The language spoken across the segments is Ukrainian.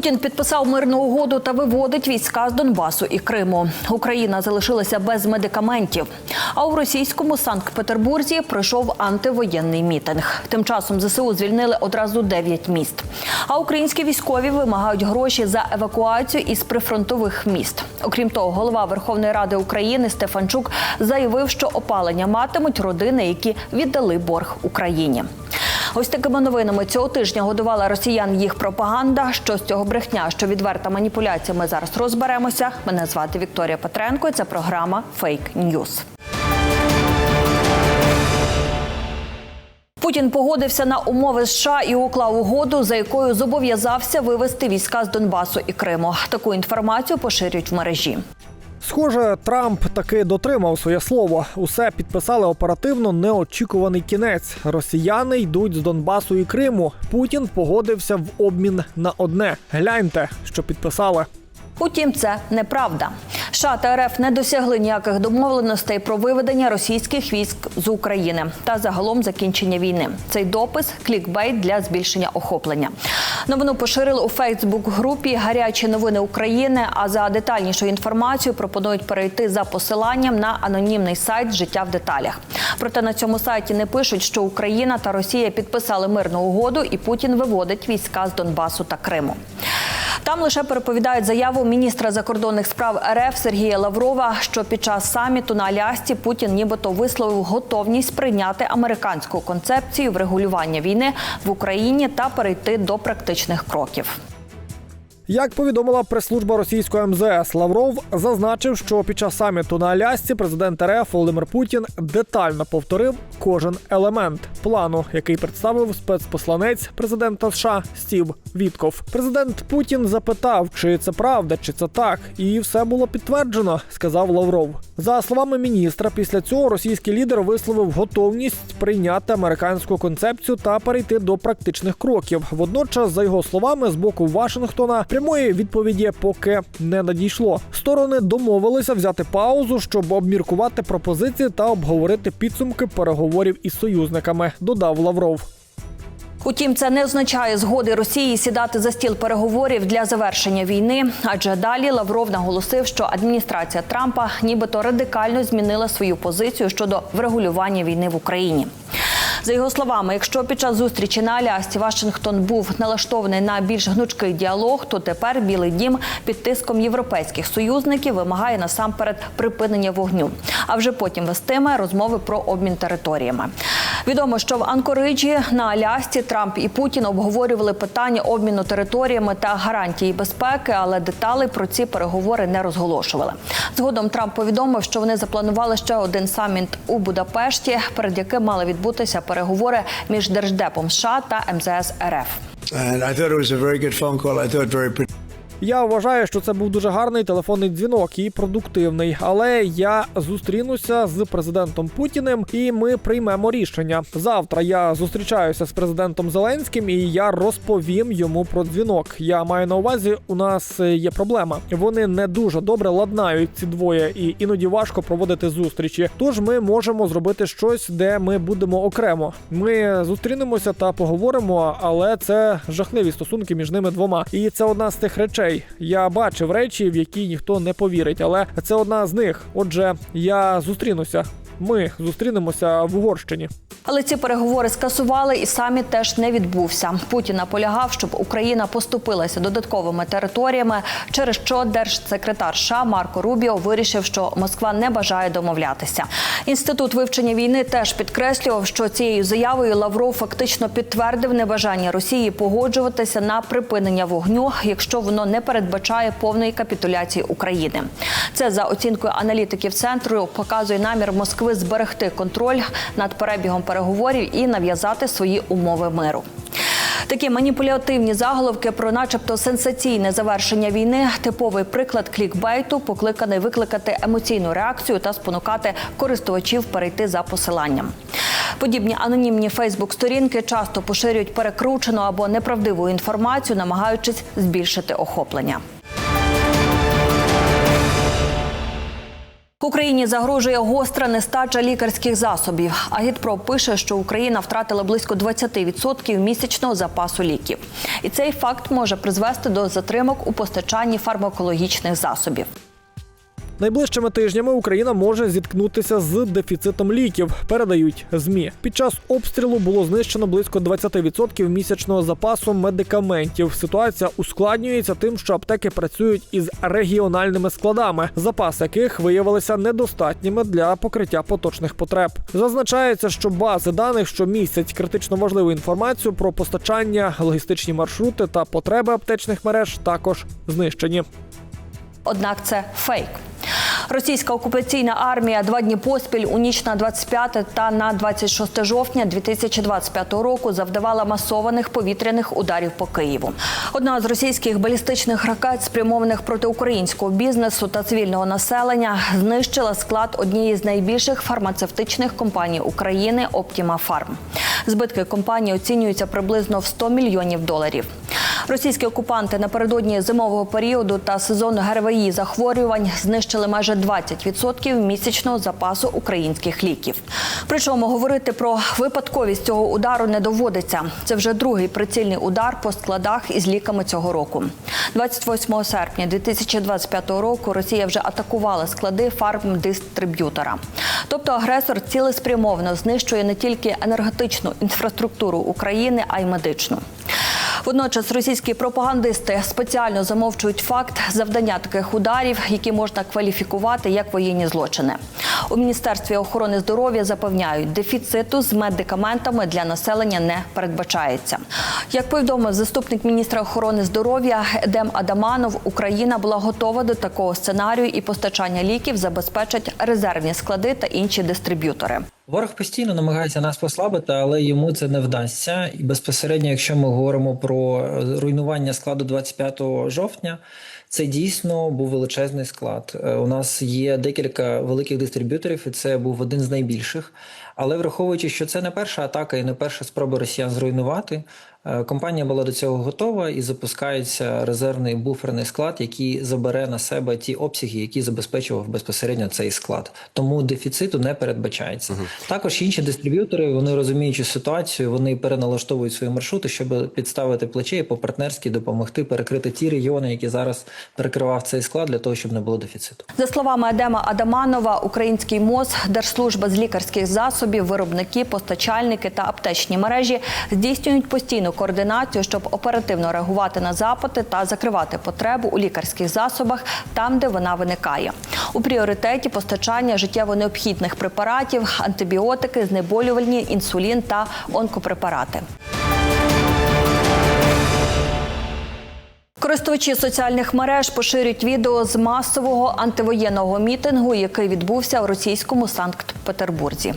Путін підписав мирну угоду та виводить війська з Донбасу і Криму. Україна залишилася без медикаментів. А у російському Санкт-Петербурзі пройшов антивоєнний мітинг. Тим часом ЗСУ звільнили одразу 9 міст. А українські військові вимагають гроші за евакуацію із прифронтових міст. Окрім того, голова Верховної Ради України Стефанчук заявив, що опалення матимуть родини, які віддали борг Україні. Ось такими новинами цього тижня годувала росіян їх пропаганда. Що з цього брехня, що відверта маніпуляція, ми зараз розберемося. Мене звати Вікторія Петренко. Це програма Фейк Ньюз. Путін погодився на умови США і уклав угоду, за якою зобов'язався вивести війська з Донбасу і Криму. Таку інформацію поширюють в мережі. Схоже, Трамп таки дотримав своє слово. Усе підписали оперативно неочікуваний кінець. Росіяни йдуть з Донбасу і Криму. Путін погодився в обмін на одне. Гляньте, що підписали. Утім, це неправда. США та РФ не досягли ніяких домовленостей про виведення російських військ з України та загалом закінчення війни. Цей допис клікбейт для збільшення охоплення. Новину поширили у Фейсбук-групі Гарячі новини України. А за детальнішою інформацією пропонують перейти за посиланням на анонімний сайт Життя в деталях. Проте на цьому сайті не пишуть, що Україна та Росія підписали мирну угоду, і Путін виводить війська з Донбасу та Криму. Там лише переповідають заяву міністра закордонних справ РФ Сергія Лаврова, що під час саміту на Алясці Путін нібито висловив готовність прийняти американську концепцію врегулювання війни в Україні та перейти до практичних кроків. Як повідомила прес-служба російської МЗС, Лавров зазначив, що під час саміту на Алясці президент РФ Володимир Путін детально повторив кожен елемент плану, який представив спецпосланець президента США Стів Вітков. Президент Путін запитав, чи це правда, чи це так, і все було підтверджено, сказав Лавров. За словами міністра, після цього російський лідер висловив готовність прийняти американську концепцію та перейти до практичних кроків. Водночас, за його словами, з боку Вашингтона прямої відповіді поки не надійшло. Сторони домовилися взяти паузу, щоб обміркувати пропозиції та обговорити підсумки переговорів із союзниками. Додав Лавров. Утім, це не означає згоди Росії сідати за стіл переговорів для завершення війни. Адже далі Лавров наголосив, що адміністрація Трампа нібито радикально змінила свою позицію щодо врегулювання війни в Україні. За його словами, якщо під час зустрічі на Алясці Вашингтон був налаштований на більш гнучкий діалог, то тепер Білий Дім під тиском європейських союзників вимагає насамперед припинення вогню, а вже потім вестиме розмови про обмін територіями. Відомо, що в Анкориджі на Алясці Трамп і Путін обговорювали питання обміну територіями та гарантії безпеки, але деталі про ці переговори не розголошували. Згодом Трамп повідомив, що вони запланували ще один саміт у Будапешті, перед яким мали відбутися переговори між держдепом США та МЗС РФ. And I thought it was a very good phone call. I thought very Я вважаю, що це був дуже гарний телефонний дзвінок і продуктивний. Але я зустрінуся з президентом Путіним, і ми приймемо рішення. Завтра я зустрічаюся з президентом Зеленським, і я розповім йому про дзвінок. Я маю на увазі, у нас є проблема. Вони не дуже добре ладнають ці двоє, і іноді важко проводити зустрічі. Тож ми можемо зробити щось, де ми будемо окремо. Ми зустрінемося та поговоримо, але це жахливі стосунки між ними двома. І це одна з тих речей. Я бачив речі, в які ніхто не повірить, але це одна з них. Отже, я зустрінуся. Ми зустрінемося в Угорщині. Але ці переговори скасували, і саміт теж не відбувся. Путін наполягав, щоб Україна поступилася додатковими територіями, через що держсекретар США Марко Рубіо вирішив, що Москва не бажає домовлятися. Інститут вивчення війни теж підкреслював, що цією заявою Лавров фактично підтвердив небажання Росії погоджуватися на припинення вогню, якщо воно не передбачає повної капітуляції України. Це за оцінкою аналітиків центру показує намір Москви зберегти контроль над перебігом переговорів і нав'язати свої умови миру. Такі маніпулятивні заголовки про, начебто, сенсаційне завершення війни типовий приклад клікбейту, покликаний викликати емоційну реакцію та спонукати користувачів перейти за посиланням. Подібні анонімні Фейсбук-сторінки часто поширюють перекручену або неправдиву інформацію, намагаючись збільшити охоплення. Україні загрожує гостра нестача лікарських засобів. Агітпро пише, що Україна втратила близько 20% місячного запасу ліків, і цей факт може призвести до затримок у постачанні фармакологічних засобів. Найближчими тижнями Україна може зіткнутися з дефіцитом ліків. Передають змі. Під час обстрілу було знищено близько 20% місячного запасу медикаментів. Ситуація ускладнюється тим, що аптеки працюють із регіональними складами, запас яких виявилися недостатніми для покриття поточних потреб. Зазначається, що бази даних, що містять критично важливу інформацію про постачання, логістичні маршрути та потреби аптечних мереж, також знищені. Однак це фейк. Російська окупаційна армія два дні поспіль у ніч на 25 та на 26 жовтня 2025 року завдавала масованих повітряних ударів по Києву. Одна з російських балістичних ракет, спрямованих проти українського бізнесу та цивільного населення, знищила склад однієї з найбільших фармацевтичних компаній України Optima Farm. Збитки компанії оцінюються приблизно в 100 мільйонів доларів. Російські окупанти напередодні зимового періоду та сезону ГРВІ захворювань знищили майже 20% місячного запасу українських ліків. Причому говорити про випадковість цього удару не доводиться. Це вже другий прицільний удар по складах із ліками цього року. 28 серпня 2025 року Росія вже атакувала склади фармдистриб'ютора. Тобто агресор цілеспрямовано знищує не тільки енергетичну інфраструктуру України, а й медичну. Водночас російські пропагандисти спеціально замовчують факт завдання таких ударів, які можна кваліфікувати як воєнні злочини. У міністерстві охорони здоров'я запевняють, дефіциту з медикаментами для населення не передбачається. Як повідомив заступник міністра охорони здоров'я Едем Адаманов, Україна була готова до такого сценарію і постачання ліків забезпечать резервні склади та інші дистриб'ютори. Ворог постійно намагається нас послабити, але йому це не вдасться. І безпосередньо, якщо ми говоримо про руйнування складу 25 жовтня, це дійсно був величезний склад. Е, У нас є декілька великих дистриб'юторів, і це був один з найбільших. Але враховуючи, що це не перша атака і не перша спроба росіян зруйнувати, компанія була до цього готова і запускається резервний буферний склад, який забере на себе ті обсяги, які забезпечував безпосередньо цей склад. Тому дефіциту не передбачається. Також інші дистриб'ютори, вони розуміючи ситуацію, вони переналаштовують свої маршрути, щоб підставити плече і по-партнерськи допомогти перекрити ті регіони, які зараз перекривав цей склад, для того, щоб не було дефіциту. За словами Адема Адаманова, український МОЗ, Держслужба з лікарських засобів, виробники, постачальники та аптечні мережі здійснюють постійну координацію, щоб оперативно реагувати на запити та закривати потребу у лікарських засобах там, де вона виникає. У пріоритеті постачання життєво необхідних препаратів, антибіотики, знеболювальні, інсулін та онкопрепарати. Користувачі соціальних мереж поширюють відео з масового антивоєнного мітингу, який відбувся в російському Санкт-Петербурзі.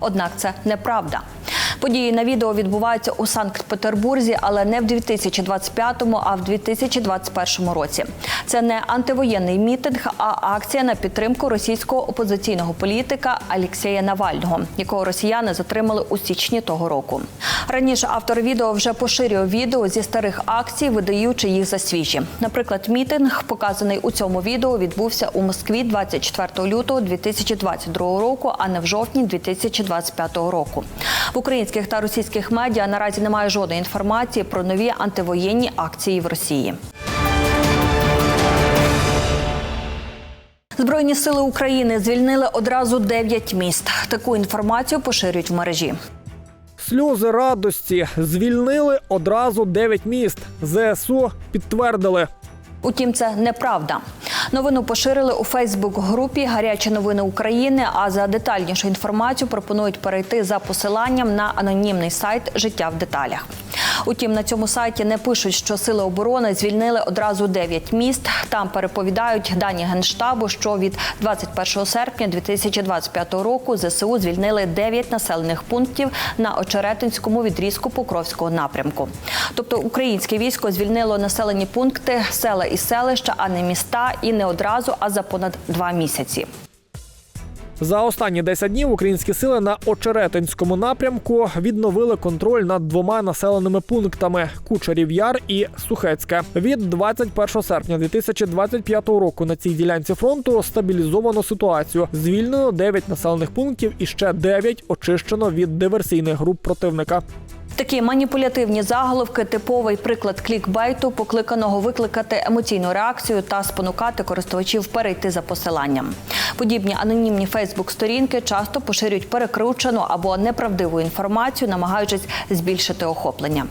Однак це неправда. Події на відео відбуваються у Санкт-Петербурзі, але не в 2025-му, а в 2021 році. Це не антивоєнний мітинг, а акція на підтримку російського опозиційного політика Алексея Навального, якого росіяни затримали у січні того року. Раніше автор відео вже поширював відео зі старих акцій, видаючи їх за свіжі. Наприклад, мітинг, показаний у цьому відео, відбувся у Москві 24 лютого 2022 року, а не в жовтні 2025 року. В українських та російських медіа наразі немає жодної інформації про нові антивоєнні акції в Росії. Збройні сили України звільнили одразу 9 міст. Таку інформацію поширюють в мережі. Сльози радості звільнили одразу 9 міст. ЗСУ підтвердили. Утім, це неправда. Новину поширили у Фейсбук-групі Гарячі новини України. А за детальнішу інформацію пропонують перейти за посиланням на анонімний сайт Життя в деталях. Утім, на цьому сайті не пишуть, що сили оборони звільнили одразу 9 міст. Там переповідають дані генштабу, що від 21 серпня 2025 року ЗСУ звільнили 9 населених пунктів на Очеретинському відрізку Покровського напрямку. Тобто українське військо звільнило населені пункти, села і селища, а не міста, і не одразу, а за понад два місяці. За останні 10 днів українські сили на Очеретинському напрямку відновили контроль над двома населеними пунктами Кучерів Яр і Сухецьке. Від 21 серпня 2025 року на цій ділянці фронту стабілізовано ситуацію. Звільнено 9 населених пунктів і ще 9 очищено від диверсійних груп противника. Такі маніпулятивні заголовки типовий приклад клікбейту, покликаного викликати емоційну реакцію та спонукати користувачів перейти за посиланням. Подібні анонімні Фейсбук-сторінки часто поширюють перекручену або неправдиву інформацію, намагаючись збільшити охоплення.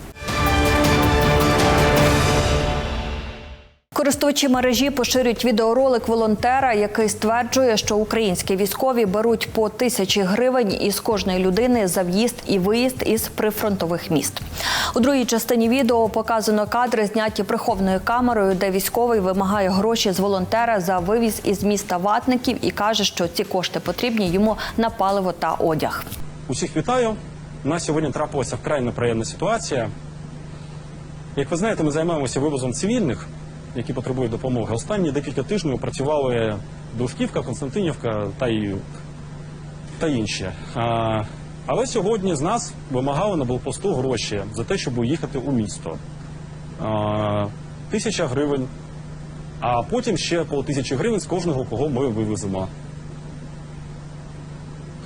Користувачі мережі поширюють відеоролик волонтера, який стверджує, що українські військові беруть по тисячі гривень із кожної людини за в'їзд і виїзд із прифронтових міст. У другій частині відео показано кадри, зняті прихованою камерою, де військовий вимагає гроші з волонтера за вивіз із міста ватників і каже, що ці кошти потрібні йому на паливо та одяг. Усіх вітаю. У нас сьогодні трапилася вкрай неприємна ситуація. Як ви знаєте, ми займаємося вивозом цивільних, які потребують допомоги. Останні декілька тижнів працювали Довжківка, Константинівка та, й, та інші. А, але сьогодні з нас вимагали на блокпосту гроші за те, щоб уїхати у місто. А, тисяча гривень, а потім ще по тисячі гривень з кожного, кого ми вивеземо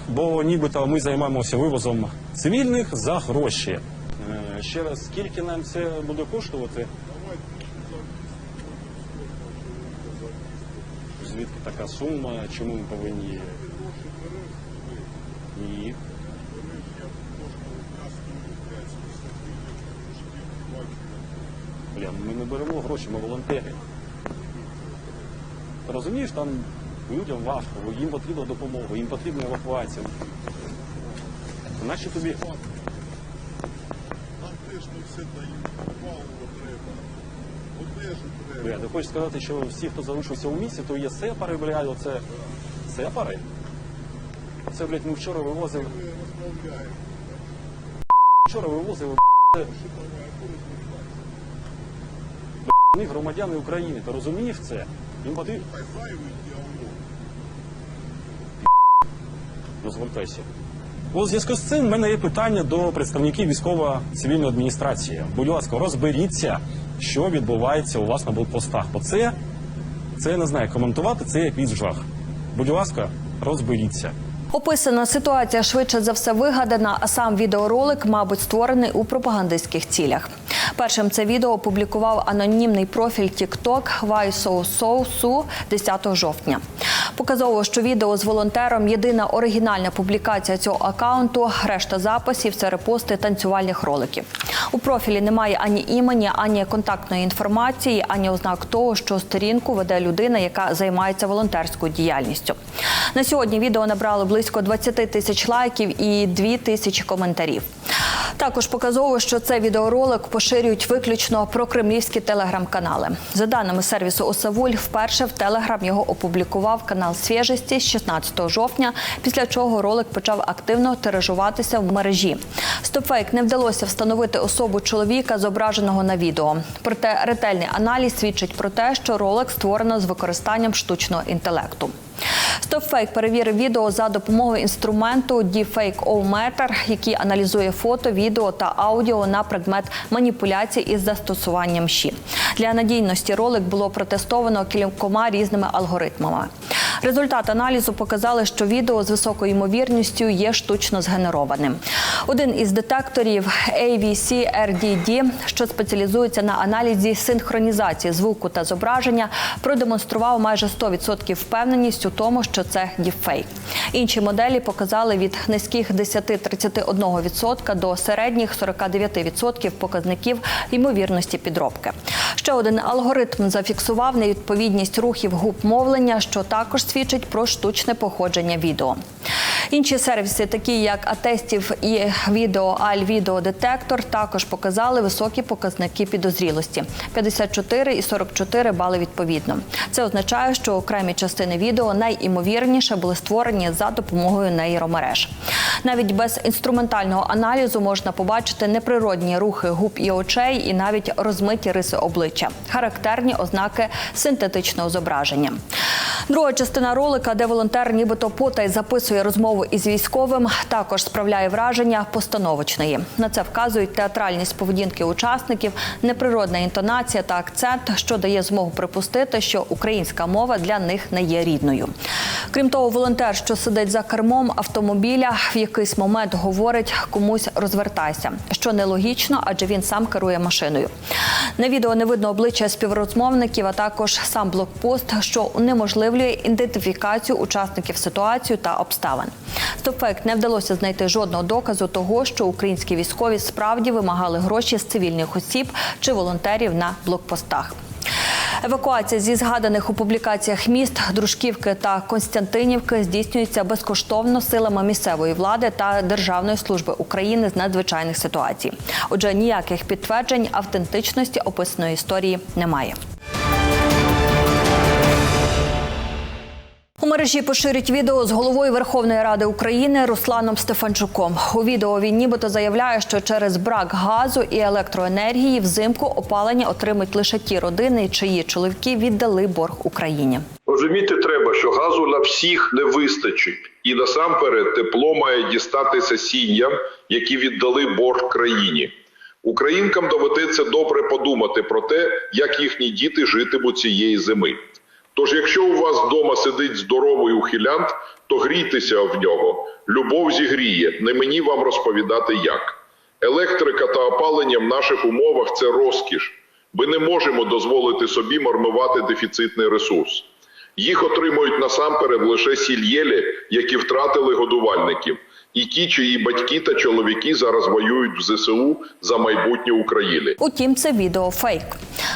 бо нібито ми займаємося вивозом цивільних за гроші. Е, Ще раз, скільки нам це буде коштувати? Звідки така сума? Чому ми повинні? Ні. Бля, ми не беремо гроші, ми волонтери. Розумієш, там людям важко, їм потрібна допомога, їм потрібна евакуація. Наші тобі. Нам теж не все дають. Паливо треба. Одежу треба. Бля, ти хочеш сказати, що всі, хто залишився у місті, то є сепари, блядь, оце сепари? Це, блядь, ми вчора вивозили. Вчора вивозили блядь, вони громадяни України. Ти розумієш це? Їм потрібно. Ну, звертайся. У зв'язку з цим в мене є питання до представників військово-цивільної адміністрації. Будь ласка, розберіться, що відбувається у вас на блокпостах. Бо це, це я не знаю, коментувати це якийсь жах. Будь ласка, розберіться. Описана ситуація швидше за все вигадана, а сам відеоролик, мабуть, створений у пропагандистських цілях. Першим це відео опублікував анонімний профіль TikTok Su 10 жовтня. Показово, що відео з волонтером єдина оригінальна публікація цього акаунту. Решта записів це репости танцювальних роликів. У профілі немає ані імені, ані контактної інформації, ані ознак того, що сторінку веде людина, яка займається волонтерською діяльністю. На сьогодні відео набрало близько 20 тисяч лайків і 2 тисячі коментарів. Також показово, що цей відеоролик поширюють виключно прокремлівські телеграм-канали. За даними сервісу Осавуль, вперше в Телеграм його опублікував канал Свіжості з 16 жовтня, після чого ролик почав активно тиражуватися в мережі. Стопфейк не вдалося встановити особу чоловіка, зображеного на відео. Проте ретельний аналіз свідчить про те, що ролик створено з використанням штучного інтелекту. StopFake перевірив відео за допомогою інструменту Deepfake-O-Meter, який аналізує фото, відео та аудіо на предмет маніпуляцій із застосуванням ЩІ. Для надійності ролик було протестовано кількома різними алгоритмами. Результат аналізу показали, що відео з високою ймовірністю є штучно згенерованим. Один із детекторів AVC-RDD, що спеціалізується на аналізі синхронізації звуку та зображення, продемонстрував майже 100% впевненість у тому, що це діпфейк. Інші моделі показали від низьких 10-31% до середніх 49% показників ймовірності підробки. Ще один алгоритм зафіксував невідповідність рухів губ мовлення, що також свідчить про штучне походження відео. Інші сервіси, такі як Атестів і відео Альвідеодетектор, також показали високі показники підозрілості 54 і 44 бали відповідно. Це означає, що окремі частини відео найімовірніше були створені за допомогою нейромереж. Навіть без інструментального аналізу можна побачити неприродні рухи губ і очей, і навіть розмиті риси обличчя, характерні ознаки синтетичного зображення. Друга частина ролика, де волонтер нібито потай записує розмову із військовим, також справляє враження постановочної. На це вказують театральність поведінки учасників, неприродна інтонація та акцент, що дає змогу припустити, що українська мова для них не є рідною. Крім того, волонтер, що сидить за кермом автомобіля, в якийсь момент говорить комусь розвертайся, що нелогічно, адже він сам керує машиною. На відео не видно обличчя співрозмовників, а також сам блокпост, що унеможливлює ідентифікацію учасників ситуації та обставин. Стопфейк не вдалося знайти жодного доказу того, що українські військові справді вимагали гроші з цивільних осіб чи волонтерів на блокпостах. Евакуація зі згаданих у публікаціях міст Дружківки та Константинівки здійснюється безкоштовно силами місцевої влади та Державної служби України з надзвичайних ситуацій. Отже, ніяких підтверджень автентичності описаної історії немає. У мережі поширюють відео з головою Верховної Ради України Русланом Стефанчуком. У відео він нібито заявляє, що через брак газу і електроенергії взимку опалення отримують лише ті родини, чиї чоловіки віддали борг Україні. Розуміти треба, що газу на всіх не вистачить, і насамперед тепло має дістатися сім'ям, які віддали борг країні. Українкам доведеться добре подумати про те, як їхні діти житимуть цієї зими. Тож, якщо у вас вдома сидить здоровий ухилянт, то грійтеся в нього. Любов зігріє, не мені вам розповідати як. Електрика та опалення в наших умовах це розкіш. Ми не можемо дозволити собі марнувати дефіцитний ресурс. Їх отримують насамперед лише сільєлі, які втратили годувальників, і ті, чиї батьки та чоловіки зараз воюють в ЗСУ за майбутнє України. Утім, це відео фейк.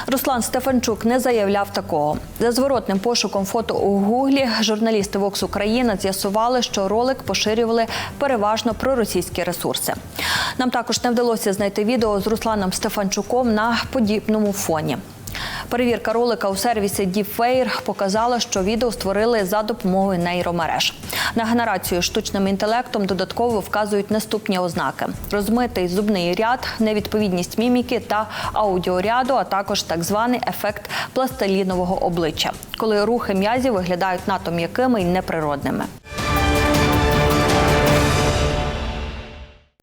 Руслан Стефанчук не заявляв такого. За зворотним пошуком фото у гуглі журналісти Vox Україна з'ясували, що ролик поширювали переважно проросійські ресурси. Нам також не вдалося знайти відео з Русланом Стефанчуком на подібному фоні. Перевірка ролика у сервісі DeepFair показала, що відео створили за допомогою нейромереж. На генерацію штучним інтелектом додатково вказують наступні ознаки: розмитий зубний ряд, невідповідність міміки та аудіоряду, а також так званий ефект пластилінового обличчя, коли рухи м'язів виглядають надто м'якими і неприродними.